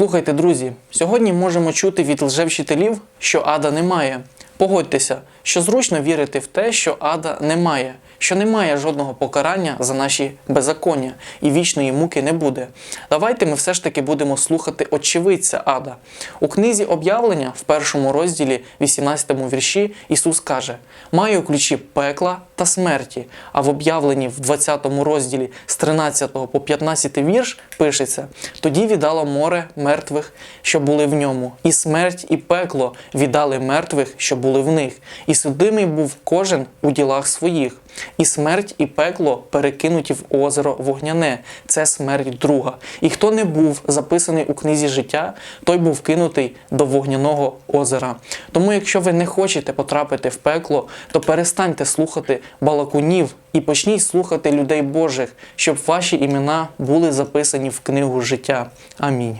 Слухайте, друзі, сьогодні можемо чути від лжевчителів, що ада немає. Погодьтеся, що зручно вірити в те, що ада немає, що немає жодного покарання за наші беззаконня і вічної муки не буде. Давайте ми все ж таки будемо слухати очевидця ада. У книзі об'явлення в першому розділі, 18 вірші, Ісус каже: Маю ключі пекла та смерті. А в об'явленні в 20 розділі з 13 по 15 вірш пишеться: тоді віддало море мертвих, що були в ньому, і смерть, і пекло віддали мертвих, що були в них, і судимий був кожен у ділах своїх. І смерть, і пекло перекинуті в озеро вогняне. Це смерть друга. І хто не був записаний у книзі життя, той був кинутий до вогняного озера. Тому, якщо ви не хочете потрапити в пекло, то перестаньте слухати балакунів і почніть слухати людей Божих, щоб ваші імена були записані в книгу життя. Амінь.